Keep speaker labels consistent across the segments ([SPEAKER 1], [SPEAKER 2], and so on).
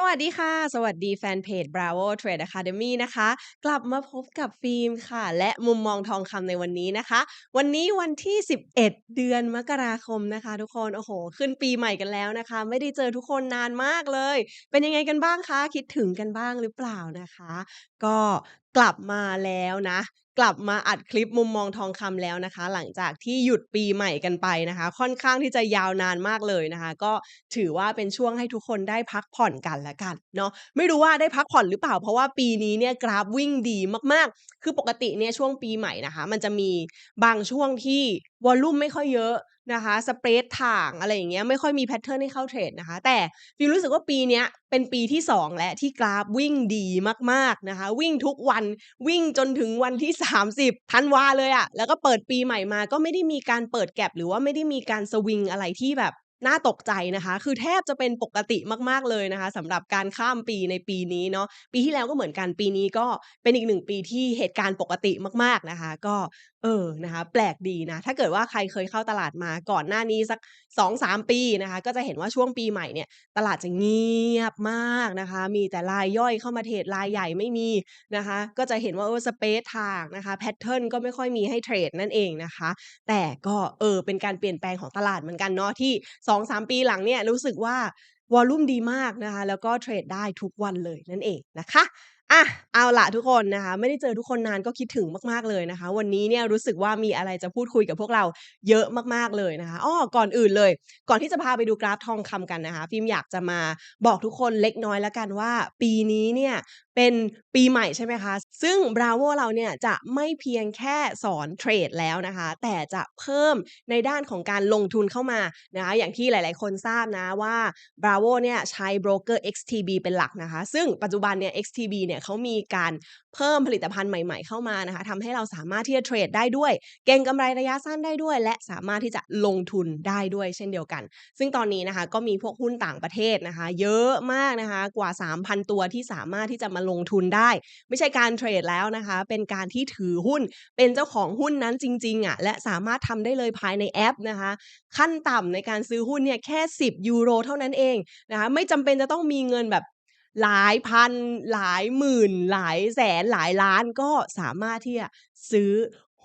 [SPEAKER 1] สวัสดีค่ะ สวัสดีแฟนเพจ Bravo Trade Academy นะคะ กลับมาพบกับฟิล์มค่ะ และมุมมองทองคำในวันนี้นะคะ วันนี้วันที่ 11 เดือนมกราคมนะคะ ทุกคน โอ้โฮขึ้นปีใหม่กันแล้วนะคะ ไม่ได้เจอทุกคนนานมากเลย เป็นยังไงกันบ้างคะ คิดถึงกันบ้างหรือเปล่านะคะ ก็กลับมาแล้วนะ กลับมาอัดคลิปมุมมองทองคำแล้วนะคะ หลังจากที่หยุดปีใหม่กันไปนะคะ ค่อนข้างที่จะยาวนานมากเลยนะคะ ก็ถือว่าเป็นช่วงให้ทุกคนได้พักผ่อนกันละกันเนาะไม่รู้ว่าได้พักผ่อนหรือเปล่า เพราะว่าปีนี้เนี่ยกราฟวิ่งดีมากๆ คือปกติเนี่ยช่วงปีใหม่นะคะ มันจะมีบางช่วงที่วอลลุ่มไม่ค่อยเยอะนะคะสเปรดถ่างอะไรอย่างเงี้ยไม่ค่อยมีแพตเทิร์นให้เข้าเทรดนะคะ แต่ฟิลรู้สึกว่าปีนี้เป็นปีที่ 2 แล้วที่กราฟวิ่งดีมากๆนะคะ วิ่งทุกวันวิ่งจนถึงวันที่ 30ธันวาเลยอะแล้วก็เปิดปีใหม่มาก็ไม่ได้มีการเปิด gap หรือว่าไม่ได้มีการสวิงอะไรที่แบบน่าตกใจนะคะ คือแทบจะเป็นปกติมากๆเลยนะคะสำหรับการข้ามปีในปีนี้เนาะ ปีที่แล้วก็เหมือนกัน ปีนี้ก็เป็นอีก1ปีที่เหตุการณ์ปกติมากๆนะคะ ก็เออ นะคะ แปลกดีนะ ถ้าเกิดว่าใครเคยเข้าตลาดมาก่อนหน้านี้สัก 2-3 ปีนะคะ ก็จะเห็นว่าช่วงปีใหม่เนี่ย ตลาดจะเงียบมากนะคะ มีแต่รายย่อยเข้ามาเทรดรายใหญ่ไม่มีนะคะ ก็จะเห็นว่าเออสเปซถ่างนะคะ แพตเทิร์นก็ไม่ค่อยมีให้เทรดนั่นเองนะคะ แต่ก็เออ เป็นการเปลี่ยนแปลงของตลาดเหมือนกันเนาะที่ 2-3 ปีหลังเนี่ยรู้สึกว่าวอลลุ่มดีมากนะคะ แล้วก็เทรดได้ทุกวันเลยนั่นเองนะคะ อะเอาล่ะทุกคนนะคะ ไม่ได้เจอทุกคนนานก็คิดถึงมากๆเลยนะคะ วันนี้เนี่ยรู้สึกว่ามีอะไรจะพูดคุยกับพวกเราเยอะมากๆเลยนะคะอ้อก่อนอื่นเลย ก่อนที่จะพาไปดูกราฟทองคำกันนะคะ ฟิล์มอยากจะมาบอกทุกคนเล็กน้อยแล้วกันว่า ปีนี้เนี่ย เป็นปีใหม่ใช่ไหมคะ ซึ่ง Bravo เราเนี่ยจะไม่เพียงแค่สอนเทรดแล้วนะคะ แต่จะเพิ่มในด้านของการลงทุนเข้ามานะคะอย่างที่หลายๆ คนทราบนะว่า Bravo เนี่ยใช้โบรกเกอร์ XTB เป็นหลักนะคะ ซึ่งปัจจุบันเนี่ย XTB เนี่ยเขามีการเพิ่มผลิตภัณฑ์ใหม่ ๆ เข้ามานะคะทำให้เราสามารถที่จะเทรดได้ด้วย เก็งกำไรระยะสั้นได้ด้วย และสามารถที่จะลงทุนได้ด้วยเช่นเดียวกัน ซึ่งตอนนี้นะคะก็มีพวกหุ้นต่างประเทศนะคะ เยอะมากนะคะกว่า 3,000 ตัวที่สามารถที่จะมาลงทุนได้ ไม่ใช่การเทรดแล้วนะคะ เป็นการที่ถือหุ้น เป็นเจ้าของหุ้นนั้นจริงๆอะและสามารถทำได้เลยภายในแอปนะคะ ขั้นต่ำในการซื้อหุ้นเนี่ยแค่ 10 ยูโรเท่านั้นเองนะคะไม่จำเป็นจะต้องมีเงินแบบหลายพัน หลายหมื่น หลายแสนหลายล้านก็สามารถที่จะซื้อ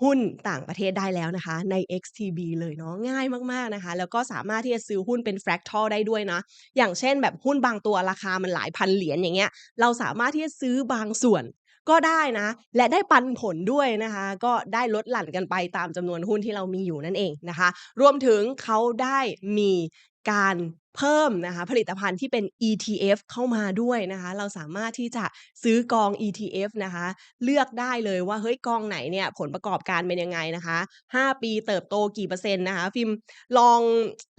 [SPEAKER 1] หุ้นต่างประเทศได้แล้วนะคะ ใน XTB เลยเนาะง่ายมากๆนะคะ แล้วก็สามารถที่จะซื้อหุ้นเป็น Fractal ได้ด้วยนะ อย่างเช่นแบบหุ้นบางตัวราคามันหลายพันเหรียญอย่างเงี้ยเราสามารถที่จะซื้อบางส่วนก็ได้นะ และได้ปันผลด้วยนะคะ ก็ได้ลดหลั่นกันไปตามจำนวนหุ้นที่เรามีอยู่นั่นเองนะคะ รวมถึงเขาได้มีการ เพิ่มนะคะผลิตภัณฑ์ที่เป็น ETF เข้ามาด้วยนะคะ เราสามารถที่จะซื้อกอง ETF นะคะ เลือกได้เลยว่าเฮ้ยกองไหนเนี่ยผลประกอบการเป็นยังไงนะคะ 5 ปีเติบโตกี่เปอร์เซ็นต์นะคะ ฟิล์มลอง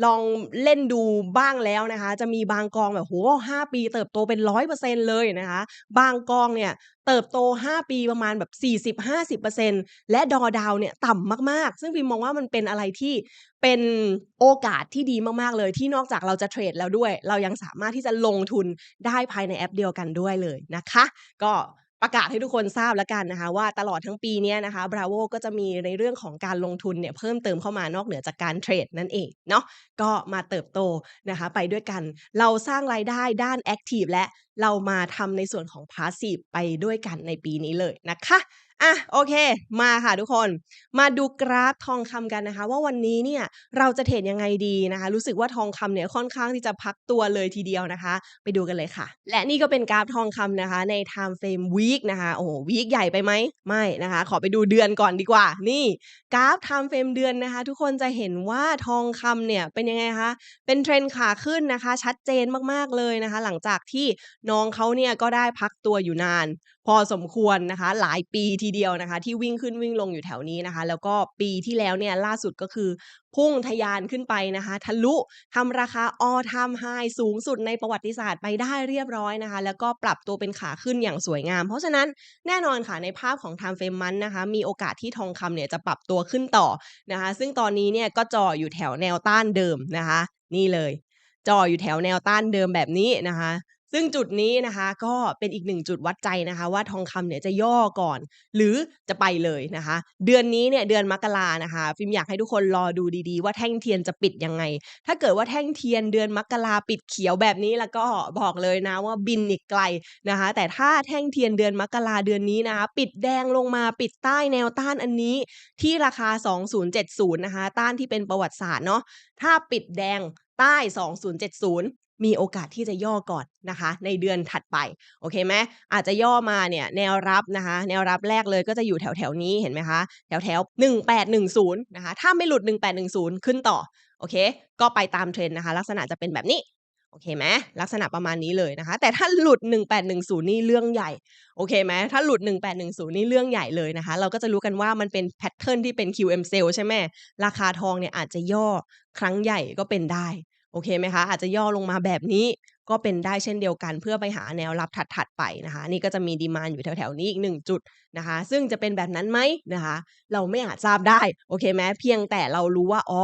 [SPEAKER 1] ลองเล่นดูบ้างแล้วนะคะ จะมีบางกองแบบโอ้โฮ5ปีเติบโตเป็น100%เลยนะคะ บางกองเนี่ย เติบโต 5 ปีประมาณแบบ 40-50%และดอดาวเนี่ยต่ำมากๆ ซึ่งพิมมองว่ามันเป็นอะไรที่เป็นโอกาสที่ดีมากๆเลย ที่นอกจากเราจะเทรดแล้วด้วย เรายังสามารถที่จะลงทุนได้ภายในแอปเดียวกันด้วยเลยนะคะ ก็ ประกาศให้ทุกคนทราบแล้วกันนะคะ ว่าตลอดทั้งปีนี้นะคะ Bravo ก็จะมีในเรื่องของการลงทุนเนี่ยเพิ่มเติมเข้ามานอกเหนือจากการเทรดนั่นเองเนาะก็มาเติบโตนะคะ ไปด้วยกันเราสร้างรายได้ด้านแอกทิฟและเรามาทำในส่วนของพาสซีฟไปด้วยกันในปีนี้เลยนะคะ อะโอเค มาค่ะทุกคน มาดูกราฟทองคำกันนะคะ ว่าวันนี้เนี่ยเราจะเทรดยังไงดีนะคะ รู้สึกว่าทองคำเนี่ยค่อนข้างที่จะพักตัวเลยทีเดียวนะคะ ไปดูกันเลยค่ะ และนี่ก็เป็นกราฟทองคำนะคะ ในไทม์เฟรมวีกนะคะโอ้โฮวีกใหญ่ไปไหม?ไม่นะคะ ขอไปดูเดือนก่อนดีกว่า นี่กราฟไทม์เฟรมเดือนนะคะ ทุกคนจะเห็นว่าทองคำเนี่ยเป็นยังไงคะเป็นเทรนด์ขาขึ้นนะคะ ชัดเจนมากๆเลยนะคะ หลังจากที่น้องเขาเนี่ยก็ได้พักตัวอยู่นาน พอสมควรนะคะ หลายปีทีเดียวนะคะ ที่วิ่งขึ้นวิ่งลงอยู่แถวนี้นะคะ แล้วก็ปีที่แล้วเนี่ยล่าสุดก็คือ พุ่งทะยานขึ้นไปนะคะ ทะลุทำราคา All Time High สูงสุดในประวัติศาสตร์ไปได้เรียบร้อยนะคะ แล้วก็ปรับตัวเป็นขาขึ้นอย่างสวยงาม เพราะฉะนั้นแน่นอนค่ะในภาพของไทม์เฟรม Month นะคะ มีโอกาสที่ทองคำเนี่ยจะปรับตัวขึ้นต่อนะคะ ซึ่งตอนนี้เนี่ยก็จ่ออยู่แถวแนวต้านเดิมนะคะ นี่เลยจ่ออยู่แถวแนวต้านเดิมแบบนี้นะคะ ซึ่งจุดนี้นะคะก็เป็นอีกหนึ่งจุดวัดใจนะคะว่าทองคำเนี่ยจะย่อก่อน หรือจะไปเลยนะคะ เดือนนี้เนี่ยเดือนมกรานะคะ ฟิล์มอยากให้ทุกคนรอดูดีๆ ว่าแท่งเทียนจะปิดยังไง ถ้าเกิดว่าแท่งเทียนเดือนมกราปิดเขียวแบบนี้แล้วก็บอกเลยนะว่าบินอีกไกลนะคะ แต่ถ้าแท่งเทียนเดือนมกราเดือนนี้นะคะ ปิดแดงลงมาปิดใต้แนวต้านอันนี้ที่ราคา 2070 นะคะ ต้านที่เป็นประวัติศาสตร์เนาะถ้าปิดแดงใต้ 2070 มีโอกาสที่จะย่อก่อนนะคะ ในเดือนถัดไปโอเคไหมอาจจะย่อมาเนี่ยแนวรับนะคะ แนวรับแรกเลยก็จะอยู่แถวๆนี้เห็นไหมคะแถวๆ1810นะคะถ้าไม่หลุด 1810 ขึ้นต่อโอเค ก็ไปตามเทรนนะคะ ลักษณะจะเป็นแบบนี้โอเคไหมลักษณะประมาณนี้เลยนะคะ แต่ถ้าหลุด 1810 นี่เรื่องใหญ่โอเคไหมถ้าหลุด 1810 นี่เรื่องใหญ่เลยนะคะ เราก็จะรู้กันว่ามันเป็นแพทเทิร์นที่เป็น QM Cell ใช่ไหมราคาทองเนี่ยอาจจะย่อครั้งใหญ่ก็เป็นได้ โอเคไหมคะ อาจจะย่อลงมาแบบนี้ก็เป็นได้เช่นเดียวกัน เพื่อไปหาแนวรับถัดๆไปนะคะ นี่ก็จะมีดีมานอยู่แถวๆนี้อีก1จุดนะคะ ซึ่งจะเป็นแบบนั้นไหมนะคะ เราไม่อาจทราบได้โอเคไหมเพียงแต่เรารู้ว่าอ๋อ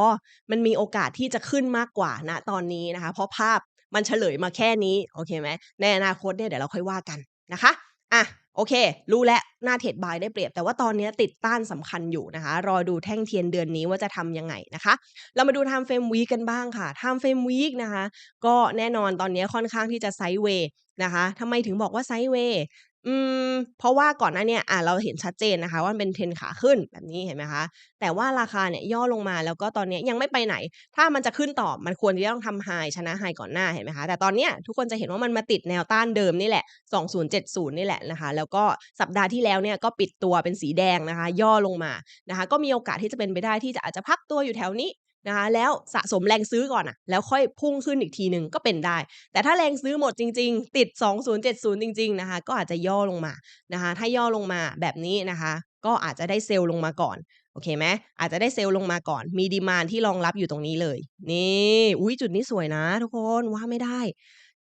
[SPEAKER 1] มันมีโอกาสที่จะขึ้นมากกว่าณตอนนี้นะคะ เพราะภาพมันเฉลยมาแค่นี้โอเคไหมในอนาคตเนี่ยเดี๋ยวเราค่อยว่ากันนะคะ อะโอเค รู้แล้วหน้าเทรดบายได้เปรียบ แต่ว่าตอนนี้ติดต้านสำคัญอยู่นะคะ รอดูแท่งเทียนเดือนนี้ว่าจะทำยังไงนะคะ เรามาดู Time Frame Week กันบ้างค่ะ Time Frame Week นะคะ ก็แน่นอนตอนนี้ค่อนข้างที่จะไซด์เวย์นะคะทำไมถึงบอกว่าไซด์เวย์ อืม เพราะว่าก่อนหน้าเนี่ยอ่าเราเห็นชัดเจนนะคะ ว่ามันเป็นเทรนขาขึ้นแบบนี้เห็นไหมคะ แต่ว่าราคาเนี่ยย่อลงมาแล้วก็ตอนนี้ยังไม่ไปไหน ถ้ามันจะขึ้นต่อมันควรจะต้องทำไฮชนะไฮก่อนหน้าเห็นไหมคะ แต่ตอนเนี้ยทุกคนจะเห็นว่ามันมาติดแนวต้านเดิมนี่แหละ 2070 นี่แหละนะคะ แล้วก็สัปดาห์ที่แล้วเนี่ยก็ปิดตัวเป็นสีแดงนะคะ ย่อลงมานะคะ ก็มีโอกาสที่จะเป็นไปได้ที่จะอาจจะพักตัวอยู่แถวนี้ นะคะแล้วสะสมแรงซื้อก่อนอะแล้วค่อยพุ่งขึ้นอีกทีหนึ่งก็เป็นได้ แต่ถ้าแรงซื้อหมดจริง ๆ ติด 2070 จริง ๆ นะคะ ก็อาจจะย่อลงมานะคะ ถ้าย่อลงมาแบบนี้นะคะ ก็อาจจะได้เซลล์ลงมาก่อนโอเคไหมอาจจะได้เซลล์ลงมาก่อน มีดีมานที่รองรับอยู่ตรงนี้เลย นี่อุ๊ยจุดนี้สวยนะ ทุกคนว่าไม่ได้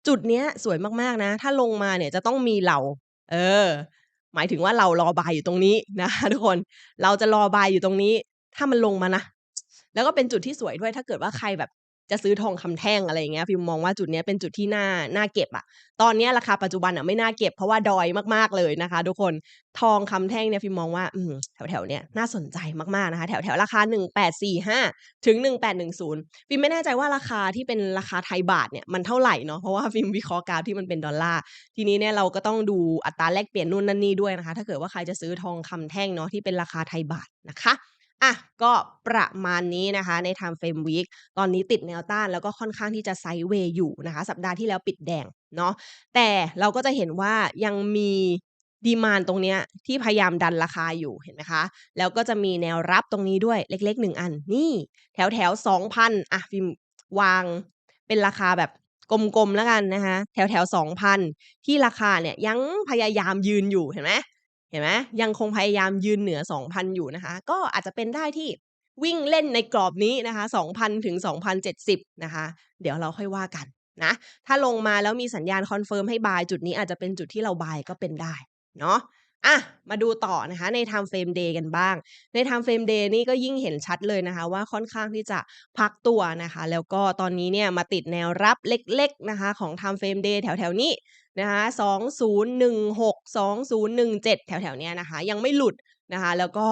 [SPEAKER 1] จุดเนี้ยสวยมากๆนะ ถ้าลงมาเนี่ยจะต้องมีเหล่าเออ หมายถึงว่าเรารอบายอยู่ตรงนี้นะคะทุกคน เราจะรอบายอยู่ตรงนี้ ถ้ามันลงมานะ แล้วก็เป็นจุดที่สวยด้วยถ้าเกิดว่าใครแบบจะซื้อทองคำแท่งอะไรอย่างเงี้ยฟิล์มมองว่าจุดเนี้ยเป็นจุดที่น่าน่าเก็บอะตอนเนี้ยราคาปัจจุบันน่ะไม่น่าเก็บเพราะว่าดอยมากๆเลยนะคะ ทุกคนทองคำแท่งเนี่ยฟิล์มมองว่าอืมแถวๆเนี้ยน่าสนใจมากๆนะคะ แถวๆราคา 1845 ถึง 1810ฟิล์มไม่แน่ใจว่าราคาที่เป็นราคาไทยบาทเนี่ยมันเท่าไรเนาะเพราะว่าฟิล์มวิเคราะห์กราฟที่มันเป็นดอลลาร์ทีนี้เนี่ยเราก็ต้องดูอัตราแลกเปลี่ยนนู่นนั่นนี่ด้วยนะคะ ถ้าเกิดว่าใครจะซื้อทองคำแท่งเนาะที่เป็นราคาไทยบาทนะคะ อะก็ประมาณนี้นะคะ ใน Time Frame Week ตอนนี้ติดแนวต้านแล้วก็ค่อนข้างที่จะไซด์เวย์อยู่นะคะ สัปดาห์ที่แล้วปิดแดงเนาะแต่เราก็จะเห็นว่ายังมีดีมานตรงเนี้ยที่พยายามดันราคาอยู่เห็นไหมคะ แล้วก็จะมีแนวรับตรงนี้ด้วยเล็กๆ1อันนี่แถวๆ2,000อะฟิมวางเป็นราคาแบบกลมๆแล้วกันนะคะ แถวๆ2,000ที่ราคาเนี่ยยังพยายามยืนอยู่เห็นไหม เห็นไหมยังคงพยายามยืนเหนือ 2,000 อยู่นะคะ ก็อาจจะเป็นได้ที่วิ่งเล่นในกรอบนี้นะคะ2,000 ถึง 2,070 นะคะ เดี๋ยวเราค่อยว่ากันนะ ถ้าลงมาแล้วมีสัญญาณคอนเฟิร์มให้บายจุดนี้อาจจะเป็นจุดที่เราบายก็เป็นได้เนาะ อะมาดูต่อนะคะใน Time Frame Day กันบ้าง ใน Time Frame Day นี่ก็ยิ่งเห็นชัดเลยนะคะ ว่าค่อนข้างที่จะพักตัวนะคะ แล้วก็ตอนนี้เนี่ยมาติดแนวรับเล็กๆนะคะ ของ Time Frame Day แถวๆนี้นะคะ2016 2017 แถวๆเนี้ยนะคะ ยังไม่หลุดนะคะ แล้วก็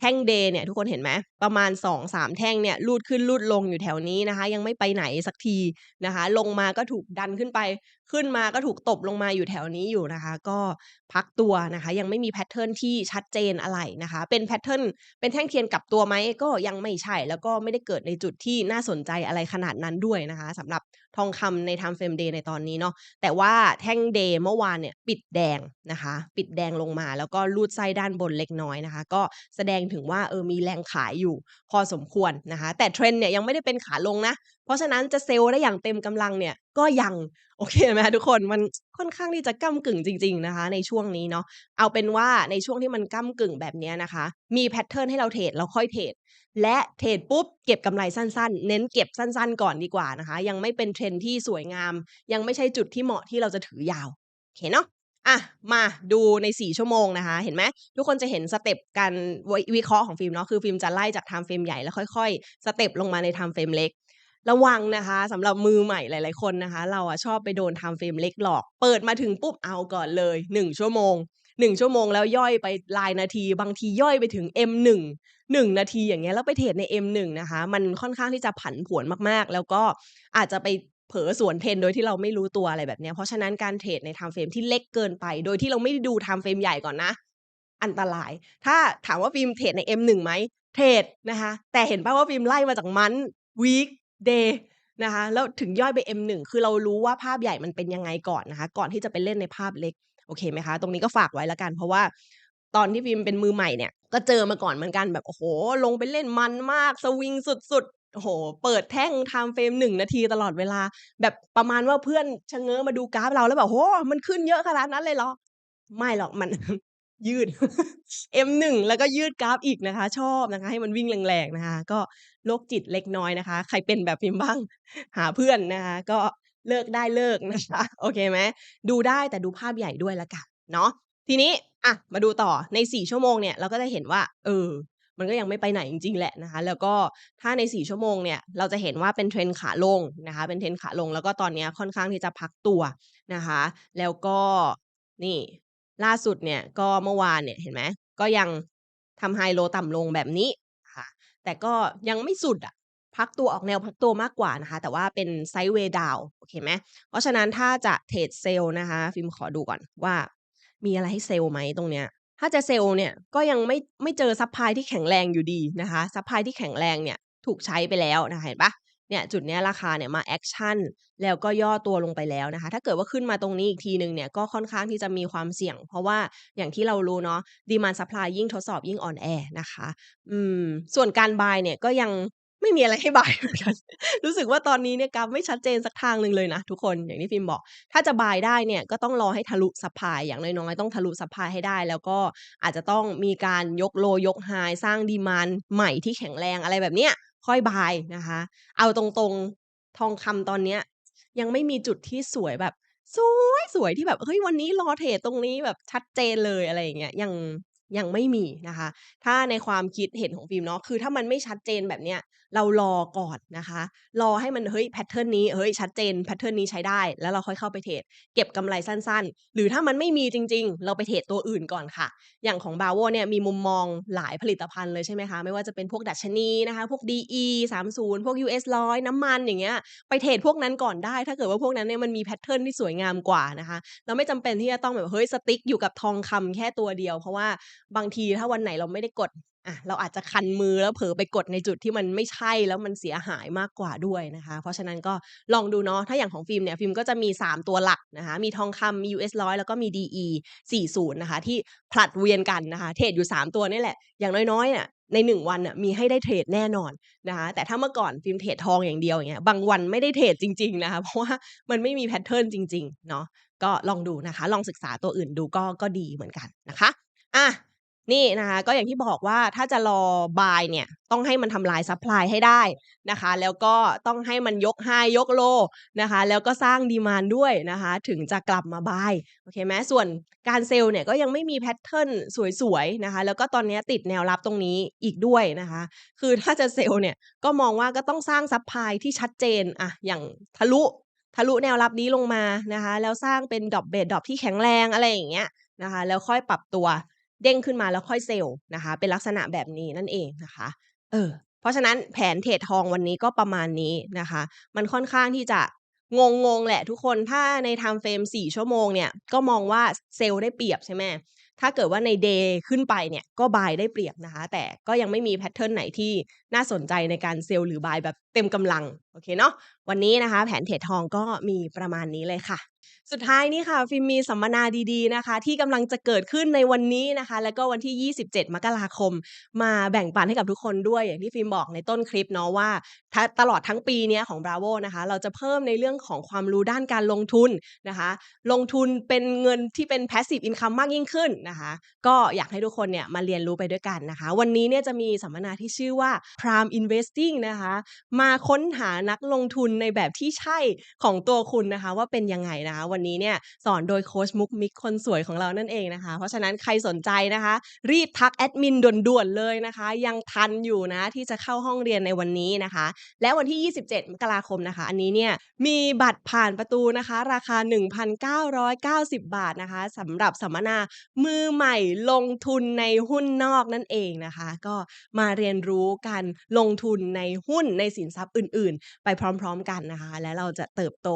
[SPEAKER 1] แท่ง Day เนี่ยทุกคนเห็นไหมประมาณ 2-3 แท่งเนี่ยรูดขึ้นรูดลงอยู่แถวนี้นะคะ ยังไม่ไปไหนสักทีนะคะ ลงมาก็ถูกดันขึ้นไปขึ้นมาก็ถูกตบลงมาอยู่แถวนี้อยู่นะคะ ก็พักตัวนะคะ ยังไม่มีแพทเทิร์นที่ชัดเจนอะไรนะคะ เป็นแพทเทิร์นเป็นแท่งเทียนกลับตัวไหมก็ยังไม่ใช่ แล้วก็ไม่ได้เกิดในจุดที่น่าสนใจอะไรขนาดนั้นด้วยนะคะสำหรับทองคำใน Time Frame Day ในตอนนี้เนาะแต่ว่าแท่ง Day เมื่อวานเนี่ยปิดแดงนะคะ ปิดแดงลงมา แล้วก็รูดไส้ด้านบนเล็กน้อยนะคะ ก็แสดงถึงว่าเออมีแรงขายอยู่พอสมควรนะคะ แต่เทรนเนี่ยยังไม่ได้เป็นขาลงนะเพราะฉะนั้นจะเซลล์ได้อย่างเต็มกำลังเนี่ยก็ยังโอเคไหมทุกคนมันค่อนข้างที่จะก้ำกึ่งจริง ๆนะคะ ในช่วงนี้เนาะเอาเป็นว่าในช่วงที่มันก้ำกึ่งแบบนี้นะคะ มีแพทเทิร์นให้เราเทรดเราค่อยเทรดและเทรดปุ๊บเก็บกำไรสั้นๆ เน้นเก็บสั้นๆ ก่อนดีกว่านะคะ ยังไม่เป็นเทรนที่สวยงาม ยังไม่ใช่จุดที่เหมาะที่เราจะถือยาวโอเคเนาะอะมาดูใน 4 ชั่วโมงนะคะ เห็นไหมทุกคนจะเห็นสเต็ปการวิเคราะห์ของฟิล์มเนาะคือฟิล์มจะไล่จาก Time Frame ใหญ่แล้วค่อยๆ สเต็ปลงมาใน Time Frame เล็ก ระวังนะคะสำหรับมือใหม่หลาย ๆ คนนะคะ เราอะชอบไปโดน time frame เล็กหลอก เปิดมาถึงปุ๊บเอาก่อนเลย 1 ชั่วโมง 1 ชั่วโมงแล้วย่อยไปรายนาที บางทีย่อยไปถึง M1 1 นาทีอย่างเงี้ยแล้วไปเทรดใน M1 นะคะ มันค่อนข้างที่จะผันผวนมาก ๆ แล้วก็อาจจะไปเผลอสวนเทรนโดยที่เราไม่รู้ตัวอะไรแบบเนี้ยเพราะฉะนั้นการเทรดใน time frame ที่เล็กเกินไป โดยที่เราไม่ได้ดู time frame ใหญ่ก่อนนะ อันตราย ถ้าถามว่าฟิล์มเทรดใน M1 ไหมเทรดนะคะ แต่เห็นป่าว่าฟิล์มไล่มาจาก month week day นะคะ แล้วถึงย่อยไป M1 คือเรารู้ว่าภาพใหญ่มันเป็นยังไงก่อนนะคะ ก่อนที่จะไปเล่นในภาพเล็ก โอเคไหมคะ ตรงนี้ก็ฝากไว้แล้วกัน เพราะว่าตอนที่ฟิล์มเป็นมือใหม่เนี่ย ก็เจอมาก่อนเหมือนกันแบบโอ้โฮลงไปเล่นมันมาก สวิงสุดๆโอ้โฮเปิดแท่ง time frame 1นาทีตลอดเวลา แบบประมาณว่าเพื่อนชะเง้อมาดูกราฟเราแล้วแบบโอ้โฮมันขึ้นเยอะขนาดนั้นเลยเหรอ?ไม่หรอกมัน ยืด M1 แล้วก็ยืดกราฟอีกนะคะ ชอบนะคะ ให้มันวิ่งแรงๆนะคะ ก็โรคจิตเล็กน้อยนะคะ ใครเป็นแบบฟิล์บ้าง หาเพื่อนนะคะ ก็เลิกได้เลิกนะคะ โอเคไหมดูได้แต่ดูภาพใหญ่ด้วยล้วกันเนาะทีนี้อะมาดูต่อใน 4 ชั่วโมงเนี่ยเราก็จะเห็นว่า เออ มันก็ยังไม่ไปไหนจริงๆแหละนะคะ แล้วก็ถ้าใน 4 ชั่วโมงเนี่ย เราจะเห็นว่าเป็น trend ขาลงนะคะ เป็น trend ขาลง แล้วก็ตอนนี้ค่อนข้างที่จะพักตัวนะคะ แล้วก็นี่ ล่าสุดเนี่ยก็เมื่อวานเนี่ยเห็นไหมก็ยังทำ high low ต่ำลงแบบนี้ค่ะ แต่ก็ยังไม่สุดอะพักตัวออกแนวพักตัวมากกว่านะคะ แต่ว่าเป็น sideway down โอเคไหมเพราะฉะนั้นถ้าจะเทรดเซลล์นะคะ ฟิล์มขอดูก่อนว่ามีอะไรให้เซลล์ไหมตรงเนี้ย ถ้าจะเซลล์เนี่ยก็ยังไม่ไม่เจอซัปพลายที่แข็งแรงอยู่ดีนะคะซัปพลายที่แข็งแรงเนี่ยถูกใช้ไปแล้วนะคะเห็นปล่า เนี่ยจุดเนี้ยราคาเนี่ยมาแอกชันแล้วก็ย่อตัวลงไปแล้วนะคะ ถ้าเกิดว่าขึ้นมาตรงนี้อีกทีหนึ่งเนี่ยก็ค่อนข้างที่จะมีความเสี่ยง เพราะว่าอย่างที่เรารู้เนาะ demand supply ยิ่งทดสอบยิ่งอ่อนแอนะคะ อืม ส่วนการ buy เนี่ยก็ยังไม่มีอะไรให้ buy เหมือนกันรู้สึกว่าตอนนี้เนี่ยกราฟไม่ชัดเจนสักทางหนึ่งเลยนะทุกคนอย่างที่ฟิล์มบอก ถ้าจะ buy ได้เนี่ยก็ต้องรอให้ทะลุซัปพายอย่างน้อยๆต้องทะลุซัปพายให้ได้ แล้วก็อาจจะต้องมีการยก low ยก high สร้าง demand ใหม่ที่แข็งแรงอะไรแบบเนี้ย ค่อยบายนะคะ เอาตรงๆทองคำตอนเนี้ย ยังไม่มีจุดที่สวยแบบ สวยสวยที่แบบเฮ้ยวันนี้รอเทรดตรงนี้แบบชัดเจนเลยอะไรอย่างเงี้ยยังยังไม่มีนะคะ ถ้าในความคิดเห็นของฟิล์มเนาะคือถ้ามันไม่ชัดเจนแบบเนี้ย เรารอก่อนนะคะ รอให้มันเฮ้ยแพตเทิร์นนี้เฮ้ยชัดเจนแพตเทิร์นนี้ใช้ได้ แล้วเราค่อยเข้าไปเทรดเก็บกำไรสั้นๆ หรือถ้ามันไม่มีจริง ๆ เราไปเทรดตัวอื่นก่อนค่ะ อย่างของ Bravo เนี่ยมีมุมมองหลายผลิตภัณฑ์เลยใช่ไหมคะ ไม่ว่าจะเป็นพวกดัชนีนะคะ พวก DE 30 พวก US 100น้ำมันอย่างเงี้ยไปเทรดพวกนั้นก่อนได้ ถ้าเกิดว่าพวกนั้นเนี่ยมันมีแพตเทิร์นที่สวยงามกว่านะคะเราไม่จำเป็นที่จะต้องแบบเฮ้ยสติ๊กอยู่กับทองคำแค่ตัวเดียว เพราะว่าบางทีถ้าวันไหนเราไม่ได้กด อะเราอาจจะคันมือแล้วเผลอไปกดในจุดที่มันไม่ใช่แล้วมันเสียหายมากกว่าด้วยนะคะ เพราะฉะนั้นก็ลองดูเนาะถ้าอย่างของฟิล์มเนี่ยฟิล์มก็จะมี 3 ตัวหลักนะคะมีทองคำมี US 100 แล้วก็มี DE 40 นะคะ ที่ผลัดเวียนกันนะคะ เทรดอยู่ 3 ตัวนี่แหละ อย่างน้อยๆอะใน 1 วันน่ะมีให้ได้เทรดแน่นอนนะคะแต่ถ้าเมื่อก่อนฟิล์มเทรดทองอย่างเดียวอย่างเงี้ยบางวันไม่ได้เทรดจริงๆนะคะเพราะว่ามันไม่มีแพตเทิร์นจริงๆเนาะก็ลองดูนะคะ ลองศึกษาตัวอื่นดูก็ก็ดีเหมือนกันนะคะอะ นี่นะคะก็อย่างที่บอกว่าถ้าจะรอ buy เนี่ยต้องให้มันทำลายซัปพลายให้ได้นะคะ แล้วก็ต้องให้มันยก high ยก low นะคะ แล้วก็สร้าง demand ด้วยนะคะ ถึงจะกลับมา buy โอเคไหมส่วนการเซลล์เนี่ยก็ยังไม่มีแพตเทิร์นสวยๆนะคะ แล้วก็ตอนนี้ติดแนวรับตรงนี้อีกด้วยนะคะ คือถ้าจะเซลล์เนี่ยก็มองว่าก็ต้องสร้างซัปพลายที่ชัดเจนอะอย่างทะลุทะลุแนวรับนี้ลงมานะคะ แล้วสร้างเป็นดรอปเบสดรอปที่แข็งแรงอะไรอย่างเงี้ยนะคะ แล้วค่อยปรับตัว เด้งขึ้นมาแล้วค่อยเซลล์นะคะ เป็นลักษณะแบบนี้นั่นเองนะคะ เออ เพราะฉะนั้นแผนเทรดทองวันนี้ก็ประมาณนี้นะคะ มันค่อนข้างที่จะงงๆแหละทุกคนถ้าใน time frame 4ชั่วโมงเนี่ย ก็มองว่าเซลล์ได้เปรียบใช่ไหมถ้าเกิดว่าใน day ขึ้นไปเนี่ยก็ buy ได้เปรียบนะคะ แต่ก็ยังไม่มีแพตเทิร์นไหนที่น่าสนใจในการเซลล์หรือ buy แบบเต็มกำลัง โอเคเนาะวันนี้นะคะ แผนเทรดทองก็มีประมาณนี้เลยค่ะ สุดท้ายนี้ค่ะฟิล์มมีสัมมนาดีๆนะคะ ที่กำลังจะเกิดขึ้นในวันนี้นะคะ แล้วก็วันที่ 27 มกราคม มาแบ่งปันให้กับทุกคนด้วย อย่างที่ฟิล์มบอกในต้นคลิปเนาะว่าตลอดทั้งปีเนี้ยของ Bravo นะคะ เราจะเพิ่มในเรื่องของความรู้ด้านการลงทุนนะคะ ลงทุนเป็นเงินที่เป็น passive income มากยิ่งขึ้นนะคะ ก็อยากให้ทุกคนเนี่ยมาเรียนรู้ไปด้วยกันนะคะ วันนี้เนี่ยจะมีสัมมนาที่ชื่อว่า Prime Investing นะคะ มาค้นหานักลงทุนในแบบที่ใช่ของตัวคุณนะคะ ว่าเป็นยังไงนะะวันนี้เนี่ยสอนโดยโค้ชมุกมิกคนสวยของเรานั่นเองนะคะ เพราะฉะนั้นใครสนใจนะคะ รีบทักแอดมินด่วนๆเลยนะคะ ยังทันอยู่นะที่จะเข้าห้องเรียนในวันนี้นะคะ และวันที่ 27 มกราคมนะคะ อันนี้เนี่ยมีบัตรผ่านประตูนะคะ ราคา 1,990 บาทนะคะสำหรับสัมมนามือใหม่ลงทุนในหุ้นนอกนั่นเองนะคะ ก็มาเรียนรู้การลงทุนในหุ้นในสินทรัพย์อื่น ๆ ไปพร้อม ๆ กันนะคะ และเราจะเติบโต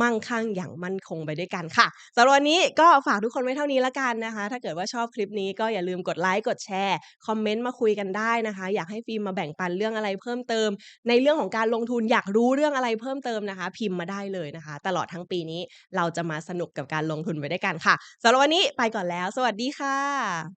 [SPEAKER 1] มั่งคั่งอย่างมั่นคงไปด้วยกันค่ะสำหรับวันนี้ก็ฝากทุกคนไว้เท่านี้ละกันนะคะ ถ้าเกิดว่าชอบคลิปนี้ก็อย่าลืมกดไลค์กดแชร์คอมเมนต์มาคุยกันได้นะคะ อยากให้ฟิล์มมาแบ่งปันเรื่องอะไรเพิ่มเติม ในเรื่องของการลงทุนอยากรู้เรื่องอะไรเพิ่มเติมนะคะ พิมพ์มาได้เลยนะคะ ตลอดทั้งปีนี้เราจะมาสนุกกับการลงทุนไปด้วยกันค่ะสำหรับวันนี้ไปก่อนแล้ว สวัสดีค่ะ